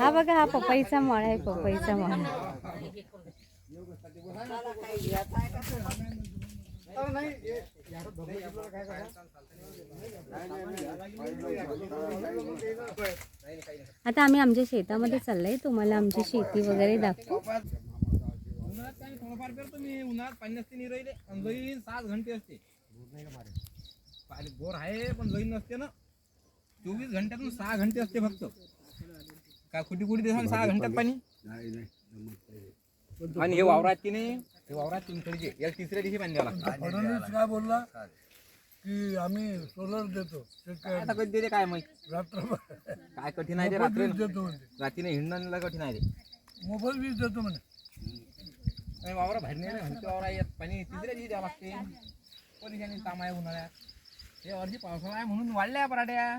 हा बघा हा पपईचा मळ आहे पपईचा मळ. आता आम्ही आमच्या शेतामध्ये चाललंय. तुम्हाला आमची शेती वगैरे दाखवू. उन्हाळ्यात काही थोडंफार पेरतो मी उन्हाळ्यात पाणी नसते नाही राहिले. आणि लईन सात घंटे असते. बोर आहे पण लईन नसते ना. चोवीस घंट्यातून सहा घंटे असते फक्त. काय कुठे कुठे दिवसांनी सहा घंट्यात पाणी? आणि हे वावरात की नाही? हे वावरात कडीचे याला तिसऱ्या दिवशी पाणी द्यावं लागतं. फडणवीस काय बोलला? की आम्ही सोलर देतो. आता कधी देते काय माहीत? रात्रभर. काय कठीण आहे ते रात्री देतो म्हणजे. रात्रीने हिंडणला कठीण आहे ते. मोफत वीज देतो म्हणे. आणि वावरा बाहेर नाही घंटे वावरा येत पाणी तिसऱ्या दिवशी द्यावं लागते. परेशानी काम आहे उन्हाळ्यात. हे वर्षी पावसाळा आहे म्हणून वाढल्या पराठ्या.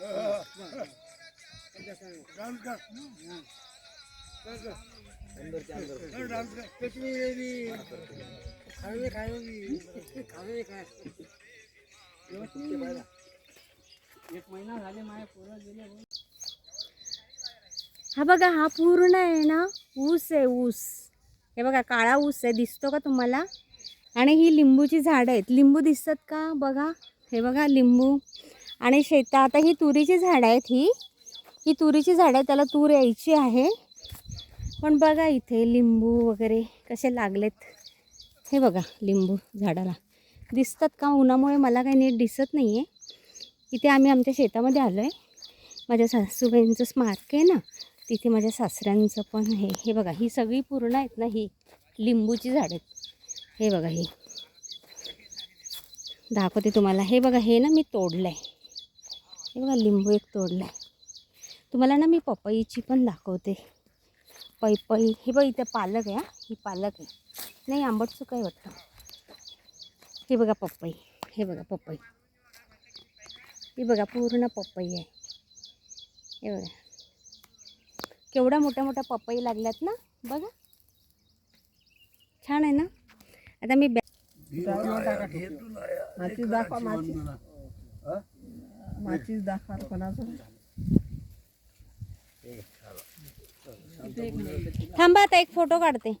काय- हा बघा हा पूर्ण आहे ना ऊस आहे ऊस. हे बघा काळा ऊस आहे दिसतो का तुम्हाला? आणि ही लिंबूची झाडं आहेत. लिंबू दिसतात का? बघा हे बघा लिंबू. आणि शेता आता ही तुरीची झाडं आहेत ही. ही तुरीची झाडं आहे त्याला तूर यायची आहे. पण बघा इथे लिंबू वगैरे कसे लागलेत. हे बघा लिंबू झाडाला. दिसतात का उन्हामुळे मला काही नीट दिसत नाही आहे इथे आम्ही आमच्या शेतामध्ये आलो आहे माझ्या सासूबाईंचं स्मारक आहे ना. तिथे माझ्या सासऱ्यांचं पण हे हे बघा ही सगळी पूर्ण आहेत ना ही लिंबूची झाड आहेत. हे बघा ही. दाखवते तुम्हाला. हे बघा हे ना मी तोडलं आहे हे बघा लिंबू एक तोडलं आहे तुम्हाला ना मी पपईची पण दाखवते. पैपई हे बघ इथे पालक आहे हा. ही पालक आहे. नाही आंबट चुका आहे वाटतं. हे बघा पपई. हे बघा पपई. ही बघा पूर्ण पपई आहे. हे बघा. केवढ्या मोठ्या मोठ्या पपई लागल्यात ना बघा. छान आहे ना? आता मी बॅ दाखवा माचीस दाखवाल कोणाचं थांबा आता एक फोटो काढते.